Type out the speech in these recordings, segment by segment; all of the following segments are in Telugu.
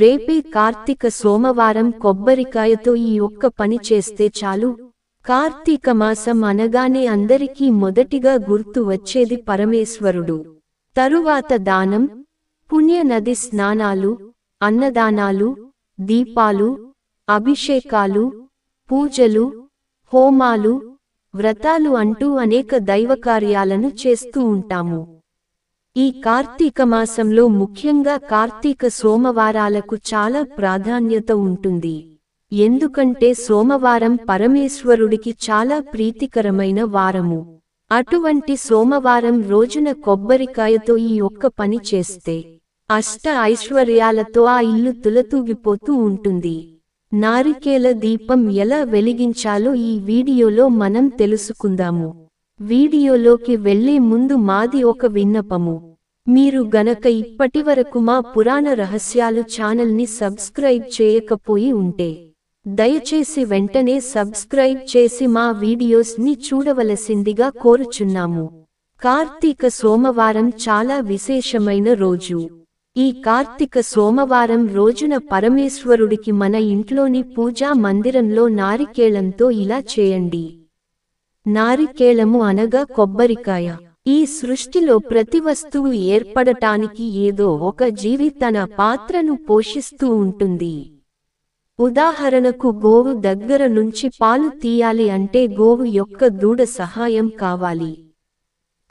రేపే కార్తీక సోమవారం కొబ్బరికాయతో ఈ ఒక్క పని చేస్తే చాలు. కార్తీక మాసం అనగానే అందరికీ మొదటిగా గుర్తు వచ్చేది పరమేశ్వరుడు. తరువాత దానం పుణ్య నది స్నానాలు అన్నదానాలు దీపాలు అభిషేకాలు పూజలు హోమాలు వ్రతాలు అంటూ అనేక దైవకార్యాలను చేస్తూ ఉంటాము. ఈ కార్తీక మాసంలో ముఖ్యంగా కార్తీక సోమవారాలకు చాలా ప్రాధాన్యత ఉంటుంది. ఎందుకంటే సోమవారం పరమేశ్వరుడికి చాలా ప్రీతికరమైన వారము. అటువంటి సోమవారం రోజున కొబ్బరికాయతో ఈ ఒక్క పని చేస్తే అష్ట ఐశ్వర్యాలతో ఆ ఇల్లు తులతూగిపోతూ ఉంటుంది. నారికేల దీపం ఎలా వెలిగించాలో ఈ వీడియోలో మనం తెలుసుకుందాము. వీడియోలోకి వెళ్ళే ముందు మాది ఒక విన్నపము. మీరు గనక ఇప్పటివరకు మా పురాణ రహస్యాలు ఛానల్ని సబ్స్క్రైబ్ చేయకపోయి ఉంటే దయచేసి వెంటనే సబ్స్క్రైబ్ చేసి మా వీడియోస్ని చూడవలసిందిగా కోరుచున్నాము. కార్తీక సోమవారం చాలా విశేషమైన రోజు. ఈ కార్తీక సోమవారం రోజున పరమేశ్వరుడికి మన ఇంట్లోని పూజా మందిరంలో నారికేళంతో ఇలా చేయండి. నారికేళము అనగా కొబ్బరికాయ. ఈ సృష్టిలో ప్రతి వస్తువు ఏర్పడటానికి ఏదో ఒక జీవి తన పాత్రను పోషిస్తూ ఉంటుంది. ఉదాహరణకు గోవు దగ్గర నుంచి పాలు తీయాలి అంటే గోవు యొక్క దూడ సహాయం కావాలి.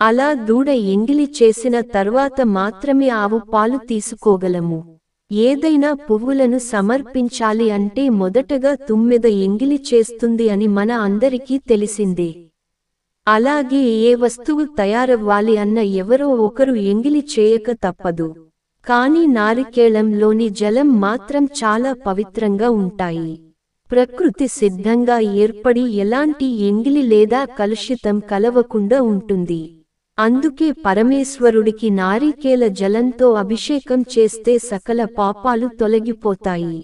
అలా దూడ ఎంగిలి చేసిన తర్వాత మాత్రమే ఆవు పాలు తీసుకోగలము. ఏదైనా పువ్వులను సమర్పించాలి అంటే మొదటగా తుమ్మెద ఎంగిలి చేస్తుంది అని మన అందరికీ తెలిసిందే. అలాగే ఏ వస్తువు తయారవ్వాలి అన్న ఎవరో ఒకరు ఎంగిలి చేయక తప్పదు. కాని నారికేళంలోని జలం మాత్రం చాలా పవిత్రంగా ఉంటాయి. ప్రకృతి సిద్ధంగా ఏర్పడి ఎలాంటి ఎంగిలి లేదా కలుషితం కలవకుండా ఉంటుంది. అందుకే పరమేశ్వరుడికి నారికేల జలంతో అభిషేకం చేస్తే సకల పాపాలు తొలగిపోతాయి.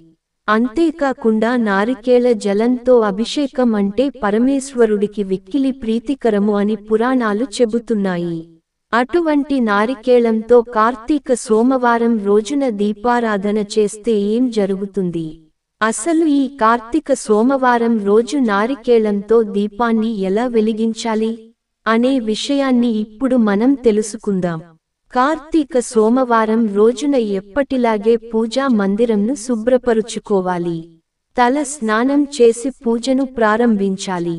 అంతేకాకుండా నారికేళ జలంతో అభిషేకం అంటే పరమేశ్వరుడికి విక్కిలి ప్రీతికరము అని పురాణాలు చెబుతున్నాయి. అటువంటి నారికేళంతో కార్తీక సోమవారం రోజున దీపారాధన చేస్తే ఏం జరుగుతుంది? అసలు ఈ కార్తీక సోమవారం రోజు నారికేళంతో దీపాన్ని ఎలా వెలిగించాలి? అనే విషయాన్ని ఇప్పుడు మనం తెలుసుకుందాం. కార్తీక సోమవారం రోజున ఎప్పటిలాగే పూజా మందిరంను శుభ్రపరుచుకోవాలి. తల స్నానం చేసి పూజను ప్రారంభించాలి.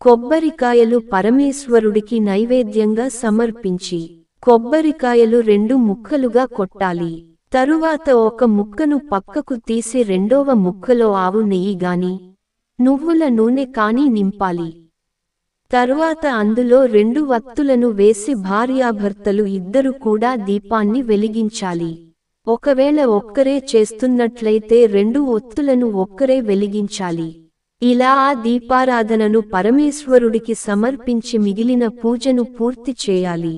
కొబ్బరికాయలు పరమేశ్వరుడికి నైవేద్యంగా సమర్పించి కొబ్బరికాయలు రెండు ముక్కలుగా కొట్టాలి. తరువాత ఒక ముక్కను పక్కకు తీసి రెండవ ముక్కలో ఆవు నెయ్యి గాని నువ్వుల నూనె కాని నింపాలి. తరువాత అందులో రెండు వత్తులను వేసి భార్యాభర్తలు ఇద్దరు కూడా దీపాన్ని వెలిగించాలి. ఒకవేళ ఒక్కరే చేస్తున్నట్లయితే రెండు ఒత్తులను ఒక్కరే వెలిగించాలి. ఇలా ఆ దీపారాధనను పరమేశ్వరుడికి సమర్పించి మిగిలిన పూజను పూర్తి చేయాలి.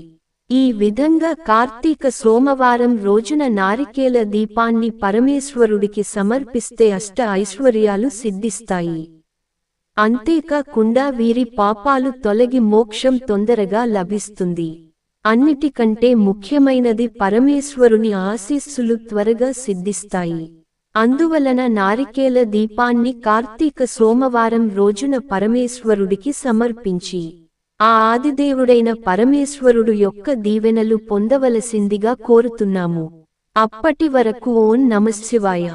ఈ విధంగా కార్తీక సోమవారం రోజున నారికేల దీపాన్ని పరమేశ్వరుడికి సమర్పిస్తే అష్ట ఐశ్వర్యాలు సిద్ధిస్తాయి. అంతేకాకుండా వీరి పాపాలు తొలగి మోక్షం తొందరగా లభిస్తుంది. అన్నిటికంటే ముఖ్యమైనది పరమేశ్వరుని ఆశీస్సులు త్వరగా సిద్ధిస్తాయి. అందువలన నారికేల దీపాన్ని కార్తీక సోమవారం రోజున పరమేశ్వరుడికి సమర్పించి ఆ ఆదిదేవుడైన పరమేశ్వరుడు యొక్క దీవెనలు పొందవలసిందిగా కోరుతున్నాము. అప్పటి వరకు ఓం నమశివాయ